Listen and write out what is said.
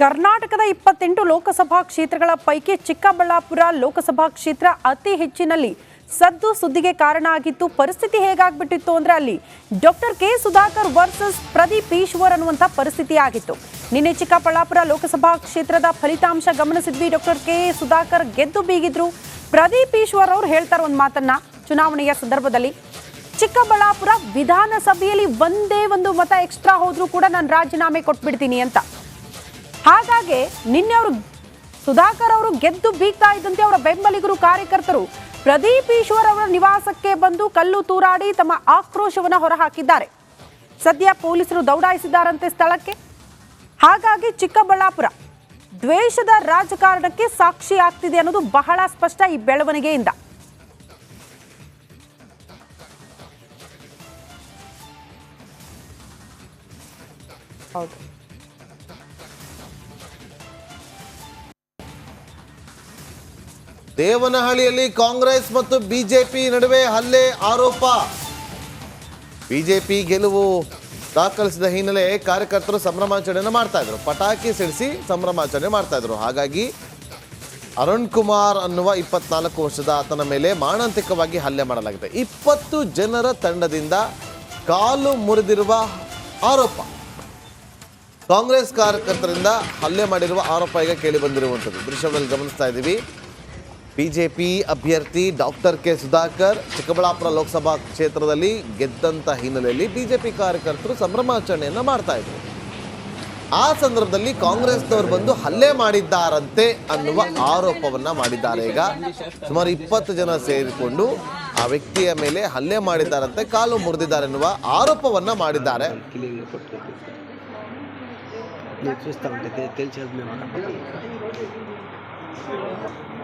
ಕರ್ನಾಟಕದ ಇಪ್ಪತ್ತೆಂಟು ಲೋಕಸಭಾ ಕ್ಷೇತ್ರಗಳ ಪೈಕಿ ಚಿಕ್ಕಬಳ್ಳಾಪುರ ಲೋಕಸಭಾ ಕ್ಷೇತ್ರ ಅತಿ ಹೆಚ್ಚಿನಲ್ಲಿ ಸದ್ದು ಸುದ್ದಿಗೆ ಕಾರಣ ಆಗಿತ್ತು ಪರಿಸ್ಥಿತಿ ಹೇಗಾಗ್ಬಿಟ್ಟಿತ್ತು ಅಂದ್ರೆ ಅಲ್ಲಿ doctor K Sudhakar versus Pradeep Eshwar ಅನ್ನುವಂಥ ಪರಿಸ್ಥಿತಿ ಆಗಿತ್ತು. ನಿನ್ನೆ ಚಿಕ್ಕಬಳ್ಳಾಪುರ ಲೋಕಸಭಾ ಕ್ಷೇತ್ರದ ಫಲಿತಾಂಶ ಗಮನಿಸಿದ್ವಿ, ಡಾಕ್ಟರ್ ಕೆ ಸುಧಾಕರ್ ಗೆದ್ದು ಬೀಗಿದ್ರು. ಪ್ರದೀಪ್ ಈಶ್ವರ್ ಅವರು ಹೇಳ್ತಾರೆ ಒಂದು ಮಾತನ್ನ ಚುನಾವಣೆಯ ಸಂದರ್ಭದಲ್ಲಿ. ಚಿಕ್ಕಬಳ್ಳಾಪುರ ವಿಧಾನಸಭೆಯಲ್ಲಿ ಒಂದೇ ಒಂದು ಮತ ಎಕ್ಸ್ಟ್ರಾ ಹೋದ್ರೂ ಕೂಡ ನಾನು ರಾಜೀನಾಮೆ ಕೊಟ್ಬಿಡ್ತೀನಿ ಅಂತ. ಹಾಗಾಗಿ ನಿನ್ನೆ ಅವರು ಸುಧಾಕರ್ ಅವರು ಗೆದ್ದು ಬೀಗ್ತಾ ಇದ್ದಂತೆ ಅವರ ಬೆಂಬಲಿಗರು ಕಾರ್ಯಕರ್ತರು ಪ್ರದೀಪ್ ಈಶ್ವರ್ ಅವರ ನಿವಾಸಕ್ಕೆ ಬಂದು ಕಲ್ಲು ತೂರಾಡಿ ತಮ್ಮ ಆಕ್ರೋಶವನ್ನು ಹೊರಹಾಕಿದ್ದಾರೆ. ಸದ್ಯ ಪೊಲೀಸರು ದೌಡಾಯಿಸಿದ್ದಾರಂತೆ ಸ್ಥಳಕ್ಕೆ. ಹಾಗಾಗಿ ಚಿಕ್ಕಬಳ್ಳಾಪುರ ದ್ವೇಷದ ರಾಜಕಾರಣಕ್ಕೆ ಸಾಕ್ಷಿ ಆಗ್ತಿದೆ ಅನ್ನೋದು ಬಹಳ ಸ್ಪಷ್ಟ ಈ ಬೆಳವಣಿಗೆಯಿಂದ. ಹೌದು. ದೇವನಹಳ್ಳಿಯಲ್ಲಿ ಕಾಂಗ್ರೆಸ್ ಮತ್ತು ಬಿಜೆಪಿ ನಡುವೆ ಹಲ್ಲೆ ಆರೋಪ. ಬಿಜೆಪಿ ಗೆಲುವು ದಾಖಲಿಸಿದ ಹಿನ್ನೆಲೆ ಕಾರ್ಯಕರ್ತರು ಸಂಭ್ರಮಾಚರಣೆಯನ್ನು ಮಾಡ್ತಾ ಇದ್ರು. ಪಟಾಕಿ ಸಿಡಿಸಿ ಸಂಭ್ರಮಾಚರಣೆ ಮಾಡ್ತಾ ಇದ್ರು. ಹಾಗಾಗಿ ಅರುಣ್ ಕುಮಾರ್ ಅನ್ನುವ ಇಪ್ಪತ್ನಾಲ್ಕು ವರ್ಷದ ಆತನ ಮೇಲೆ ಮಾನಾಂತಿಕವಾಗಿ ಹಲ್ಲೆ ಮಾಡಲಾಗಿದೆ. ಇಪ್ಪತ್ತು ಜನರ ತಂಡದಿಂದ ಕಾಲು ಮುರಿದಿರುವ ಆರೋಪ. ಕಾಂಗ್ರೆಸ್ ಕಾರ್ಯಕರ್ತರಿಂದ ಹಲ್ಲೆ ಮಾಡಿರುವ ಆರೋಪ ಈಗ ಕೇಳಿ ಬಂದಿರುವಂಥದ್ದು. ದೃಶ್ಯದಲ್ಲಿ ಗಮನಿಸ್ತಾ ಇದ್ದೀವಿ. ಬಿಜೆಪಿ ಅಭ್ಯರ್ಥಿ ಡಾಕ್ಟರ್ ಕೆ ಸುಧಾಕರ್ ಚಿಕ್ಕಬಳ್ಳಾಪುರ ಲೋಕಸಭಾ ಕ್ಷೇತ್ರದಲ್ಲಿ ಗೆದ್ದಂತ ಹಿನ್ನೆಲೆಯಲ್ಲಿ ಬಿಜೆಪಿ ಕಾರ್ಯಕರ್ತರು ಸಂಭ್ರಮಾಚರಣೆಯನ್ನ ಮಾಡ್ತಾ ಇದ್ರು. ಆ ಸಂದರ್ಭದಲ್ಲಿ ಕಾಂಗ್ರೆಸ್ನವರು ಬಂದು ಹಲ್ಲೆ ಮಾಡಿದ್ದಾರಂತೆ ಅನ್ನುವ ಆರೋಪವನ್ನ ಮಾಡಿದ್ದಾರೆ. ಈಗ ಸುಮಾರು ಇಪ್ಪತ್ತು ಜನ ಸೇರಿಕೊಂಡು ಆ ವ್ಯಕ್ತಿಯ ಮೇಲೆ ಹಲ್ಲೆ ಮಾಡಿದ್ದಾರಂತೆ, ಕಾಲು ಮುರಿದಿದ್ದಾರೆ ಎನ್ನುವ ಆರೋಪವನ್ನ ಮಾಡಿದ್ದಾರೆ.